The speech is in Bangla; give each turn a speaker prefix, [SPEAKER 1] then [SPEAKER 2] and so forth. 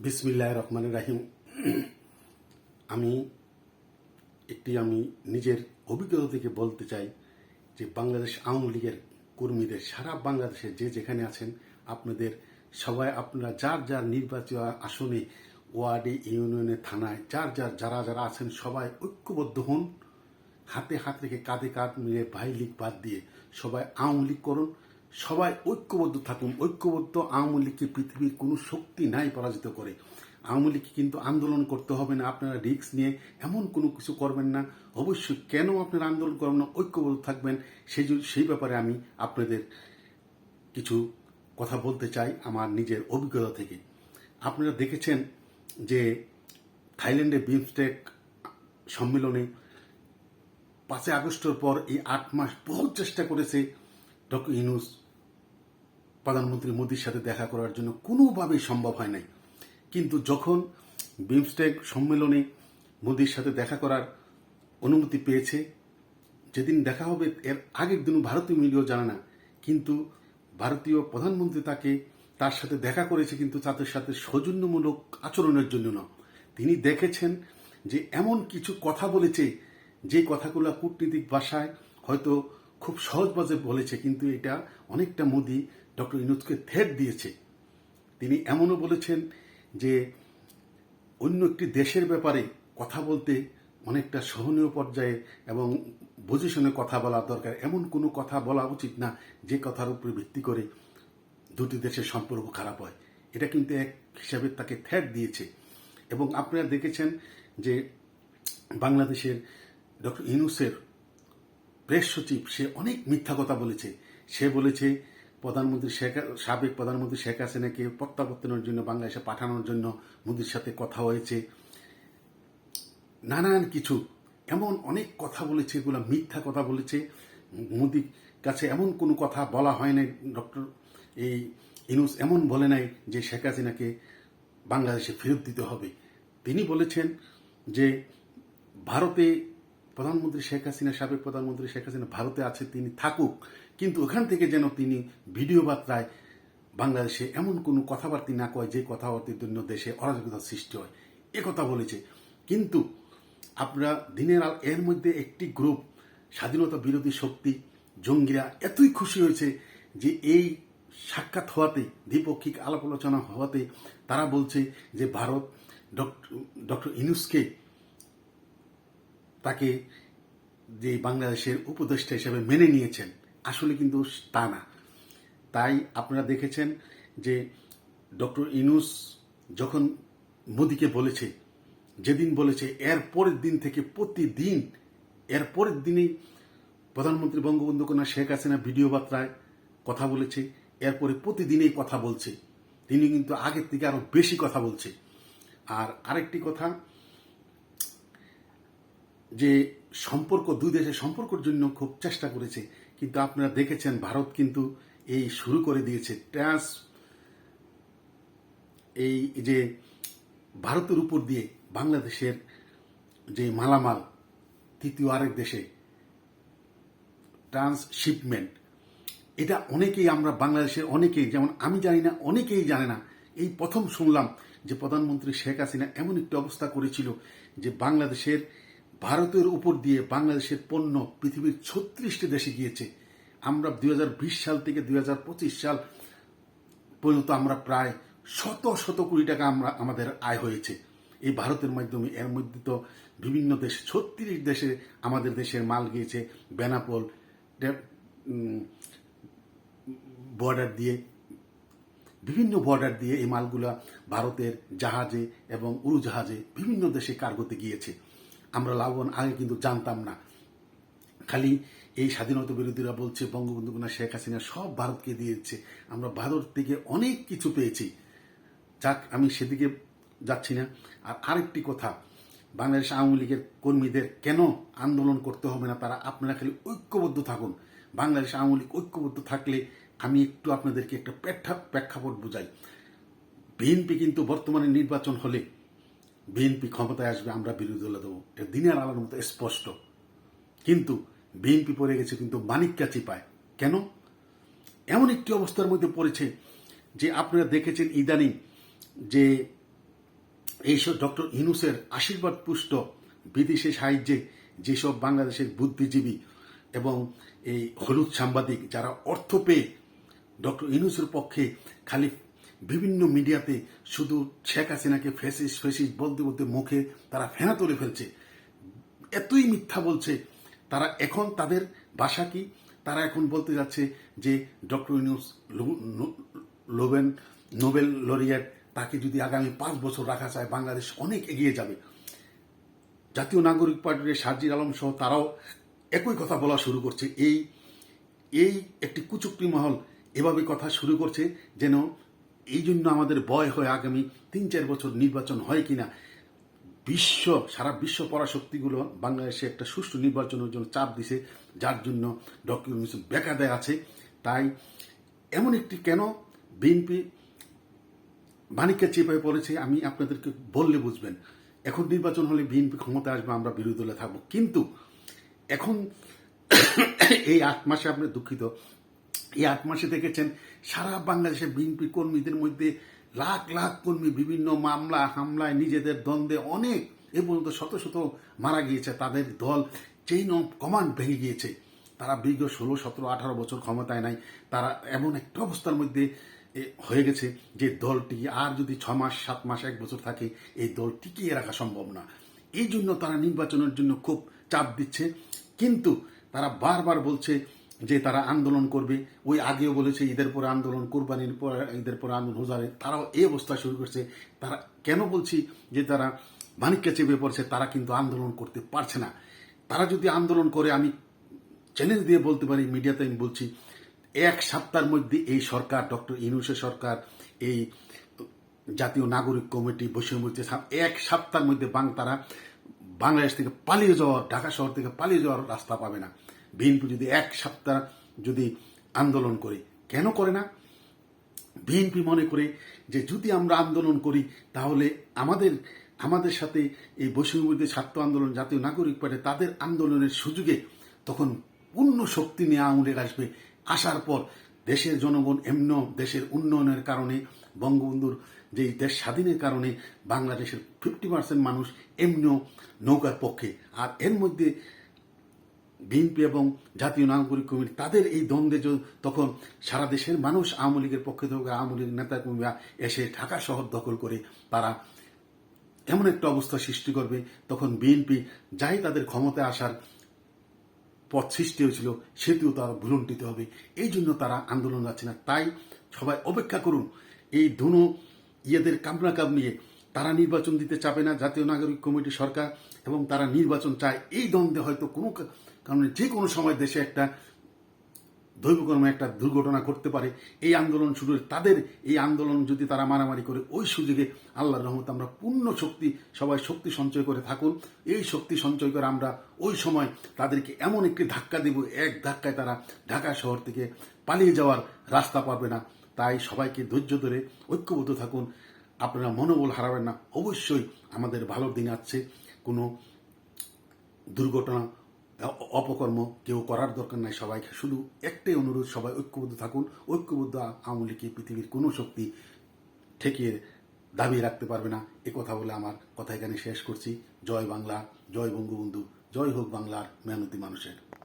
[SPEAKER 1] বিসমিল্লাহ রহমান রাহিম। আমি একটি আমি নিজের অভিজ্ঞতা থেকে বলতে চাই যে বাংলাদেশ আওয়ামী লীগের কর্মীদের, সারা বাংলাদেশে যে যেখানে আছেন, আপনাদের সবাই, আপনারা যার যার নির্বাচিত আসনে, ওয়ার্ডে, ইউনিয়নে, থানায়, যার যার, যারা যারা আছেন, সবাই ঐক্যবদ্ধ হন। হাতে হাত রেখে কাঁধে কাঁধ মিলে ভাই লীগ বাদ দিয়ে সবাই আওয়ামী লীগ করুন। সবাই ঐক্যবদ্ধ থাকুন, ঐক্যবদ্ধ আওয়ামী লীগকে পৃথিবীর কোনো শক্তি নাই পরাজিত করে। আওয়ামী লীগকে কিন্তু আন্দোলন করতে হবে না, আপনারা রিস্ক নিয়ে এমন কোনো কিছু করবেন না। অবশ্যই কেন আপনারা আন্দোলন করবেন না, ঐক্যবদ্ধ থাকবেন, সেই সেই ব্যাপারে আমি আপনাদের কিছু কথা বলতে চাই আমার নিজের অভিজ্ঞতা থেকে। আপনারা দেখেছেন যে থাইল্যান্ডে বিমস্টেক সম্মেলনে পাঁচই আগস্টের পর এই আট মাস বহু চেষ্টা করেছে ডক্টর ইনুস প্রধানমন্ত্রী মোদীর সাথে দেখা করার জন্য কোনোভাবেই সম্ভব হয় নাই। কিন্তু যখন বিমস্টেক সম্মেলনে মোদীর সাথে দেখা করার অনুমতি পেয়েছে, যেদিন দেখা হবে এর আগের দিন ভারতীয় মিডিয়াও জানে না, কিন্তু ভারতীয় প্রধানমন্ত্রী তাকে তার সাথে দেখা করেছে কিন্তু তাদের সাথে সৌজন্যমূলক আচরণের জন্য না। তিনি দেখেছেন যে এমন কিছু কথা বলেছে, যে কথাগুলো কূটনীতিক ভাষায় হয়তো খুব সহজভাবে বলেছে, কিন্তু এটা অনেকটা মোদি ডক্টর ইনুজকে থেট দিয়েছে। তিনি এমনও বলেছেন যে, অন্য একটি দেশের ব্যাপারে কথা বলতে অনেকটা সহনীয় পর্যায়ে এবং বুঝে কথা বলা দরকার। এমন কোনো কথা বলা উচিত না যে কথার উপরে ভিত্তি করে দুটি দেশের সম্পর্ক খারাপ হয়। এটা কিন্তু এক হিসাবে তাকে থ্যাট দিয়েছে। এবং আপনারা দেখেছেন যে, বাংলাদেশের ডক্টর ইনুসের প্রেস সচিব, সে অনেক মিথ্যা কথা বলেছে। সে বলেছে, প্রধানমন্ত্রী শেখ, সাবেক প্রধানমন্ত্রী শেখ হাসিনাকে প্রত্যাবর্তনের জন্য বাংলাদেশে পাঠানোর জন্য মোদির সাথে কথা হয়েছে। নানান কিছু, এমন অনেক কথা বলেছে, এগুলো মিথ্যা কথা বলেছে। মোদির কাছে এমন কোনো কথা বলা হয় নাই, ডক্টর, এই ইনুস এমন বলে নাই যে শেখ হাসিনাকে বাংলাদেশে ফেরত দিতে হবে। তিনি বলেছেন যে, ভারতে প্রধানমন্ত্রী শেখ হাসিনা, সাবেক প্রধানমন্ত্রী শেখ হাসিনা ভারতে আছে, তিনি থাকুক, কিন্তু ওখান থেকে যেন তিনি ভিডিও বার্তায় বাংলাদেশে এমন কোনো কথাবার্তা না কয় যে কথাবার্তার জন্য দেশে অরাজকতা সৃষ্টি হয়। এ কথা বলেছে। কিন্তু আপনারা দিনের আল, এর মধ্যে একটি গ্রুপ, স্বাধীনতা বিরোধী শক্তি, জঙ্গিরা এতই খুশি হয়েছে যে এই সাক্ষাৎ হওয়াতে, দ্বিপক্ষিক আলাপ আলোচনা হওয়াতে তারা বলছে যে ভারত ডক্টর ইনুসকে তাকে যে বাংলাদেশের উপদেষ্টা হিসেবে মেনে নিয়েছেন, আসলে কিন্তু তা না। তাই আপনারা দেখেছেন যে ডক্টর ইনুস যখন মোদিকে বলেছে, যেদিন বলেছে, এর পরের দিন থেকে প্রতিদিন, এর পরের দিনেই প্রধানমন্ত্রী বঙ্গবন্ধু কন্যা শেখ হাসিনা ভিডিও বার্তায় কথা বলেছে এরপরে প্রতিদিনেই কথা বলছে। তিনি কিন্তু আগের থেকে আরও বেশি কথা বলছে। আর আরেকটি কথা যে সম্পর্ক, দুই দেশের সম্পর্কের জন্য খুব চেষ্টা করেছে। কিন্তু আপনারা দেখেছেন, ভারত কিন্তু এই শুরু করে দিয়েছে। ট্রান্স এই যে ভারতের উপর দিয়ে বাংলাদেশের যে মালামাল, তৃতীয় আরেক দেশে ট্রান্সশিপমেন্ট, এটা অনেকেই আমরা বাংলাদেশের অনেকেই, যেমন আমি জানি না, অনেকেই জানে না। এই প্রথম শুনলাম যে প্রধানমন্ত্রী শেখ হাসিনা এমন একটি অবস্থা করেছিল যে বাংলাদেশের ভারতের উপর দিয়ে বাংলাদেশের পণ্য পৃথিবীর ছত্রিশটি দেশে গিয়েছে। আমরা দুই হাজার বিশ সাল থেকে দুই হাজার পঁচিশ সাল পর্যন্ত আমরা প্রায় শত শত কোটি টাকা আমরা, আমাদের আয় হয়েছে। এই ভারতের মাধ্যমে, এর মধ্যে তো বিভিন্ন দেশ, ছত্রিশ দেশে আমাদের দেশের মাল গিয়েছে। বেনাপোল বর্ডার দিয়ে, বিভিন্ন বর্ডার দিয়ে এই মালগুলা ভারতের জাহাজে এবং উড়োজাহাজে বিভিন্ন দেশে কার্গোতে গিয়েছে। আমরা লাভবান আগে কিন্তু জানতাম না। খালি এই স্বাধীনতা বিরোধীরা বলছে, বঙ্গবন্ধু কন্যা শেখ হাসিনা, সব ভারতকে দিয়েছে। আমরা ভারত থেকে অনেক কিছু পেয়েছি। যাক, আমি সেদিকে যাচ্ছি না। আর আরেকটি কথা, বাংলাদেশ আওয়ামী লীগের কর্মীদের কেন আন্দোলন করতে হবে না? তারা আপনারা খালি ঐক্যবদ্ধ থাকুন। বাংলাদেশ আওয়ামী লীগ ঐক্যবদ্ধ থাকলে আমি একটু আপনাদেরকে একটা প্রেক্ষাপট বোঝাই। বিএনপি কিন্তু বর্তমানে নির্বাচন হলে বিএনপি ক্ষমতায় আসবে, আমরা বিরোধী দলে দেবো। এটা দিনের আলোর মতো স্পষ্ট। কিন্তু বিএনপি পড়ে গেছে, কিন্তু মানিককা চিপায় কেন? এমন একটি অবস্থার মধ্যে পড়েছে যে আপনারা দেখেছেন ইদানিং যে এইসব ডক্টর ইনুসের আশীর্বাদ পুষ্ট বিদেশি সাহায্যে যেসব বাংলাদেশের বুদ্ধিজীবী এবং এই হলুদ সাংবাদিক যারা অর্থ পেয়ে ডক্টর ইনুসের পক্ষে খালি বিভিন্ন মিডিয়াতে শুধু শেখ হাসিনাকে ফেসিস ফেসিস বলতে বলতে মুখে তারা ফেনা তুলে ফেলছে। এতই মিথ্যা বলছে। তারা এখন তাদের ভাষা কি? তারা এখন বলতে যাচ্ছে যে ডক্টর ইউনুস লোবেন, নোবেল লরিয়েট, তাকে যদি আগামী পাঁচ বছর রাখা যায়, বাংলাদেশ অনেক এগিয়ে যাবে। জাতীয় নাগরিক পার্টির সার্জির আলম সহ তারাও একই কথা বলা শুরু করছে। এই এই একটি কুচুক্তি মহল এভাবে কথা শুরু করছে যেন এই জন্য আমাদের ভয় হয় আগামী তিন, চার বছর নির্বাচন হয় কিনা। বিশ্ব, সারা বিশ্ব পরাশক্তিগুলো বাংলাদেশে একটা সুষ্ঠু নির্বাচনের জন্য চাপ দিছে, যার জন্য ইউনুস বেকাদায় আছে। তাই এমন একটি কেন? বিএনপি মানিককে চেপে পড়েছে আমি আপনাদেরকে বললে বুঝবেন। এখন নির্বাচন হলে বিএনপি ক্ষমতা আসবে, আমরা বিরোধী দলে থাকব। কিন্তু এখন এই আট মাসে আপনি দুঃখিত এই আট মাসে দেখেছেন সারা বাংলাদেশের বিএনপি কর্মীদের মধ্যে লাখ লাখ কর্মী বিভিন্ন মামলা, হামলায় নিজেদের দ্বন্দ্বে অনেক, এ পর্যন্ত শত শত মারা গিয়েছে, তাদের দল চেইন অফ কমান্ড ভেঙে গিয়েছে। তারা বিগত ষোলো, সতেরো, আঠারো বছর ক্ষমতায় নাই। তারা এমন একটা অবস্থার মধ্যে হয়ে গেছে যে দলটি আর যদি ছ মাস, সাত মাস, এক বছর থাকে, এই দল টিকিয়ে রাখা সম্ভব না। এই জন্য তারা নির্বাচনের জন্য খুব চাপ দিচ্ছে। কিন্তু তারা বারবার বলছে যে তারা আন্দোলন করবে, ওই আগেও বলেছে ঈদের পরে আন্দোলন, কোরবানির পর ঈদের পরে আন্দোলন হোজারে তারাও এই অবস্থা শুরু করছে। তারা, কেন বলছি যে তারা মানিককে চেপে পড়ছে, তারা কিন্তু আন্দোলন করতে পারছে না। তারা যদি আন্দোলন করে, আমি চ্যালেঞ্জ দিয়ে বলতে পারি মিডিয়াতে আমি বলছি, এক সপ্তাহের মধ্যে এই সরকার, ডক্টর ইনুসের সরকার, এই জাতীয় নাগরিক কমিটি, বৈষম্য এক সপ্তাহের মধ্যে বাং, তারা বাংলাদেশ থেকে পালিয়ে যাওয়ার ঢাকা শহর থেকে পালিয়ে যাওয়ার রাস্তা পাবে না। বিএনপি যদি এক সপ্তাহ যদি আন্দোলন করে, কেন করে না? বিএনপি মনে করে যে যদি আমরা আন্দোলন করি, তাহলে আমাদের আমাদের সাথে এই বৈষম্যবিরোধী ছাত্র আন্দোলন, জাতীয় নাগরিক পার্টি তাদের আন্দোলনের সুযোগে তখন পূর্ণ শক্তি নিয়ে আওয়ামী আসবে। আসার পর দেশের জনগণ এমন দেশের উন্নয়নের কারণে, বঙ্গবন্ধুর যে দেশ স্বাধীনের কারণে বাংলাদেশের ফিফটি পার্সেন্ট মানুষ এমনিও নৌকার পক্ষে। আর এর মধ্যে বিএনপি এবং জাতীয় নাগরিক কমিটি, তাদের এই দ্বন্দ্বে তখন সারা দেশের মানুষ আওয়ামী লীগের পক্ষে থেকে আওয়ামী লীগ নেতা কর্মীরা এসে ঢাকা শহর দখল করে তারা এমন একটা অবস্থা সৃষ্টি করবে। তখন বিএনপি যাই তাদের ক্ষমতায় আসার পথ সৃষ্টি হয়েছিল, সেটিও তারা ভুলুন্টিতে হবে। এই জন্য তারা আন্দোলন যাচ্ছে না। তাই সবাই অপেক্ষা করুন, এই দুনো ইয়েদের কামনা কাম নিয়ে। তারা নির্বাচন দিতে চাবে না জাতীয় নাগরিক কমিটি সরকার এবং তারা নির্বাচন চায়। এই দ্বন্দ্বে হয়তো কোনো কারণে যে কোনো সময় দেশে একটা দৈবকর্মে একটা দুর্ঘটনা ঘটতে পারে, এই আন্দোলন শুরু তাদের এই আন্দোলন যদি তারা মারামারি করে, ওই সুযোগে আল্লাহর রহমত আমরা পূর্ণ শক্তি, সবাই শক্তি সঞ্চয় করে থাকুন। এই শক্তি সঞ্চয় করে আমরা ওই সময় তাদেরকে এমন একটি ধাক্কা দেব, এক ধাক্কায় তারা ঢাকা শহর থেকে পালিয়ে যাওয়ার রাস্তা পাবে না। তাই সবাইকে ধৈর্য ধরে ঐক্যবদ্ধ থাকুন। আপনারা মনোবল হারাবেন না। অবশ্যই আমাদের ভালো দিন আছে কোনো দুর্ঘটনা অপকর্ম কেউ করার দরকার নাই সবাই শুধু একটাই অনুরোধ, সবাই ঐক্যবদ্ধ থাকুন। ঐক্যবদ্ধ আওয়ামী পৃথিবীর কোনো শক্তি ঠেকিয়ে দাবিয়ে রাখতে পারবে না? এ কথা বলে আমার কথা এখানে শেষ করছি। জয় বাংলা, জয় বঙ্গবন্ধু, জয় হোক বাংলার মেহনতি মানুষের।